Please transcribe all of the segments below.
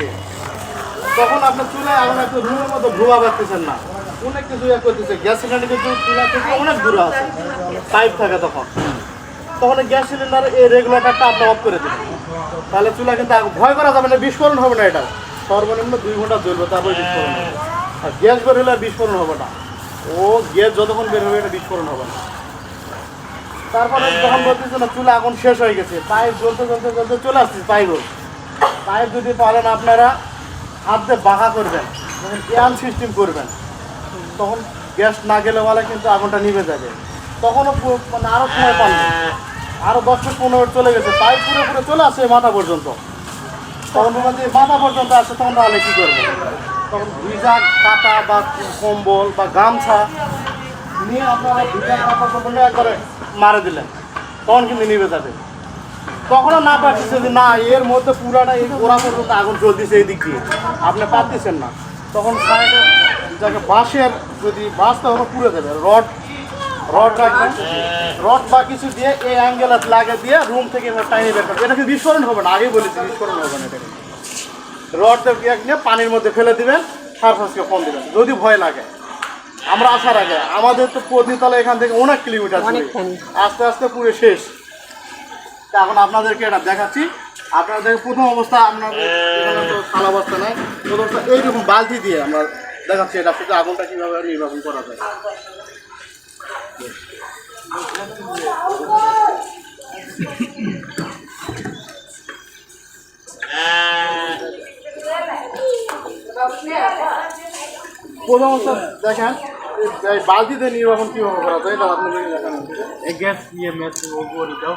দিছে তখন আপনার চুলায় এখন একটু রুমের মতো ধোয়া পাচ্ছেন না। অনেক কিছু ইয়ে করতেছে। গ্যাস সিলিন্ডার কিন্তু চুলা থেকে অনেক দূরে আছে। পাইপ থাকে তখন। তখন গ্যাস সিলিন্ডার এই রেগুলেটারটা আপনি অফ করে দেবেন। তাহলে চুলা কিন্তু ভয় করা যাবে না, বিস্ফোরণ হবে না এটা। সর্বনিম্ন দুই ঘণ্টা জ্বলবে, তারপরে বিস্ফোরণ হবে। আর গ্যাস বের হলে বিস্ফোরণ হবে না। ও গ্যাস যতক্ষণ বের হবে এটা বিস্ফোরণ হবে না। তারপরে যখন বলতেছে না, চুলা এখন শেষ হয়ে গেছে। পাইপ জ্বলতে জ্বলতে জ্বলতে চলে আসছে পাইপও। পাইপ যদি পারেন আপনারা হাত দিয়ে বাঁকা করবেন যখন এয়ান সিস্টেম করবেন। তখন গ্যাস না গেলে বলে কিন্তু আগুনটা নিভে যাবে। তখনও মানে আরও সময় পানবে আরও দশ থেকে পনেরো চলে গেছে। পাইপ পুরো পুরো চলে আসে মাথা পর্যন্ত। তখন বলবেন যে মাথা পর্যন্ত আসে, তখন তাহলে কী করবে? তখন ভিজা কাটা বা কম্বল বা গামছা নিয়ে আপনারা ভিজা টাপড় নিয়ে একবারে মারে দিলেন। তখন কিন্তু নিভে যাবে। তখনও না পারতেছে যে না এর মধ্যে পুরাটা এই ওরা পর্যন্ত আগুন চলতেছে এই দিক দিয়ে। আপনি পারতেছেন না। তখন সাইডে যাকে বাঁশের যদি বাঁশ তখন পুড়ে দেবে। রড রড রাখবেন। রড বা কিছু দিয়ে এই অ্যাঙ্গেল লাগে দিয়ে রুম থেকে টাইনে বের করবে এটা কিন্তু বিস্ফোরণ হবে না? আগেই বলেছি বিস্ফোরণ হবে না এটাকে। রড নিয়ে পানির মধ্যে ফেলে দিবেন সারফাসকে ফোন দিবেন যদি ভয় লাগে। আমরা আসার আগে আমাদের তো পদিতলা এখান থেকে অনেক কিলোমিটার আস্তে আস্তে পুরো শেষ। তা এখন আপনাদেরকে এটা দেখাচ্ছি। আপনাদের প্রথম অবস্থা, আপনাদের এখানে অবস্থা নাই। প্রথম অবস্থা এইরকম বালতি দিয়ে আমরা দেখাচ্ছি এটা থেকে আগুনটা কীভাবে নির্বাপন করা যায়। প্রথম অবস্থা, দেখেন বালতিতে নির্বাপন কীভাবে করা যায়, এটা আপনাদেরকে দেখানো গ্যাস ইয়ে ম্যাচ করে দাও।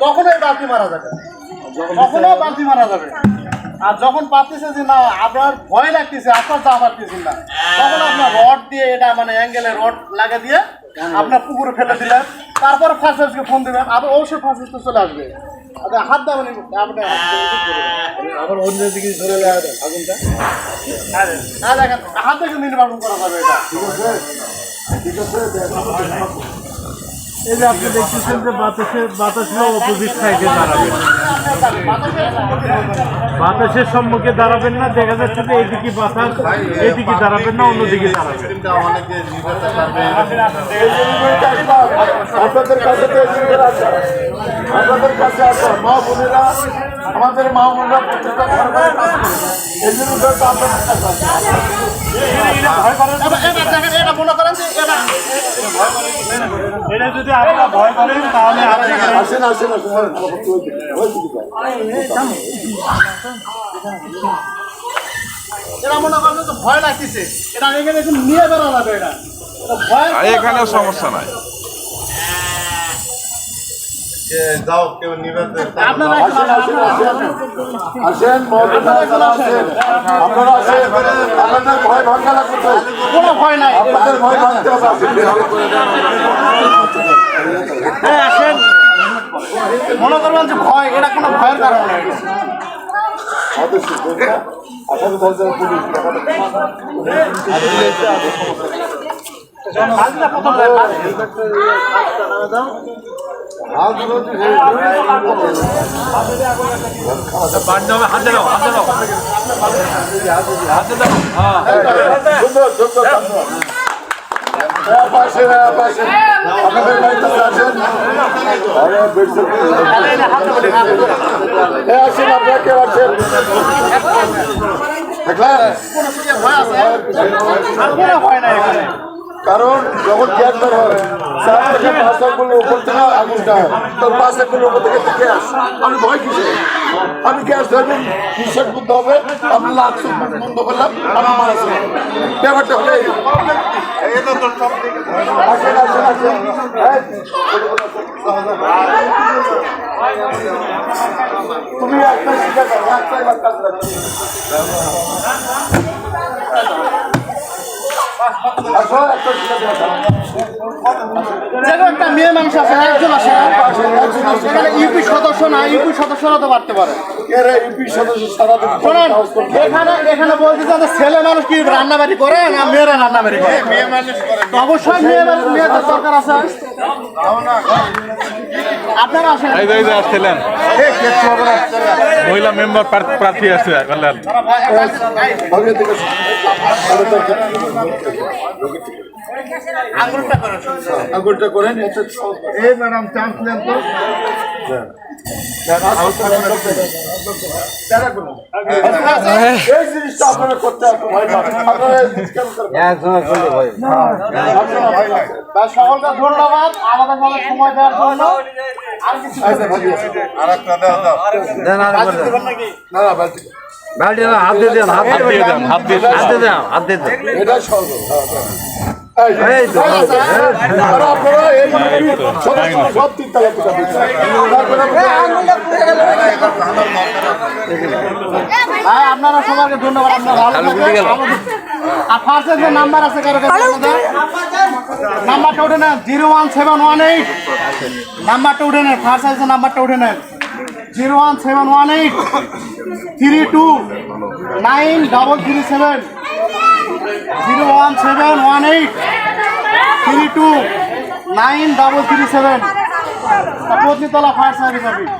তখন এই বালতি মারা যাবে তখনও বালতি মারা যাবে আর যখন পাচ্ছেছে যে না আপনার ভয় লাগতেছে আপনার যা পারতেছেন না তখন আপনার রড দিয়ে এটা মানে অ্যাঙ্গেলে রড লাগা দিয়ে আপনার পুকুরে ফেলে দিলেন, তারপরে ফার্স্ট ফোন দিবেন আবার অবশ্যই ফার্স্ট চলে আসবে। হাত হাত দিয়ে আবার অন্য দিকে ধরে আগুনটা? হ্যাঁ দেখেন হাত দেখে নির্বাচন করা যাবে এটা। ঠিক আছে ঠিক আছে। এই যে আপনি দেখতেছেন যে বাতাসের বাতাসের অপোজিট সাইডে দাঁড়াবেন। বাতাসের সম্মুখে দাঁড়াবেন না, দেখা যাচ্ছে যে এইদিকে বাতাস, এইদিকে দাঁড়াবেন না, অন্যদিকে দাঁড়াবেন। মা বোনেরা, আমাদের মা বোনেরা প্রত্যেকটা কাছে এটা মনে করেন আপনারা ভয় লাগতেছে। এটা এখানে এখন নিয়ে বেরো যাবে এটা এখানেও সমস্যা নাই। যাও কেউ নিবেদন আপনারা একটু আসেন, আপনারা আসেন। আসেন। মহকুমা যারা আছেন আপনারা আসেন। আপনাদের ভয় ভাঙা লাগবে কোনো ভয় নাই। আপনাদের ভয় ভাঙতে হবে। আসেন। মনে করবেন যে ভয় এটা কোনো ভয়ের কারণ নয় প্রথম আপনাদের বাড়িতে আসেন। আসেন, আপনারা কেউ আসেন। দেখলেন? ভয় আছে ভয় নাই কারণ যখন গ্যাস বের হয় চার থেকে পাঁচ আঙ্গুল উপর থেকে আগুনটা তোর পাঁচ আঙ্গুল উপর থেকে গ্যাস আমি ভয় কিসে আমি গ্যাস ধরবেন করতে হবে? আমি লাখ বন্ধ করলাম আমি মারা ব্যাপারটা তুমি একটা একটা একটা মেয়ে মানুষ আছে একজন আসে এখানে ইউপি সদস্য না ইউপি সদস্যরা তো পারতে পারে। এরা ইউপি সদস্য সারাদিন শোনেন এখানে এখানে বলতে যে ছেলে মানুষ কি রান্নাবাড়ি করে না মেয়েরা রান্নাবাড়ি করে? মেয়ে মানুষ অবশ্যই মেয়ে মানুষ মেয়েদের দরকার আছে। আপনারা আসেন। আসছিলেন। মহিলা মেম্বার প্রার্থী আছে আঙুলটা করেন এই ম্যাডাম চান্স নেন তো। এই জিনিসটা আপনারা করতে ভয় পাবেন আপনারা এই জিনিস কেন সকলকে ধন্যবাদ। আমাদের সাথে সময় দেওয়ার জন্য। আর কিছু আচ্ছা, ভাবি আছে। কাজ দিবেন নাকি? না না বালতি হাত দিয়ে দেন হাত দিয়ে দেন এটা সহজ হ্যাঁ, হ্যাঁ। হ্যাঁ আপনারা সবাইকে ধন্যবাদ আর ফার্স্টের যে নাম্বার আছে কারও কাছে নাম্বারটা উঠে নেন zero one seven one eight. নাম্বারটা উঠে নেন ফার্স্ট আছে নাম্বারটা উঠে নেন। Zero one seven one eight three two nine double three seven. Zero one seven one eight three two nine double three seven প্রতিতলা fire service office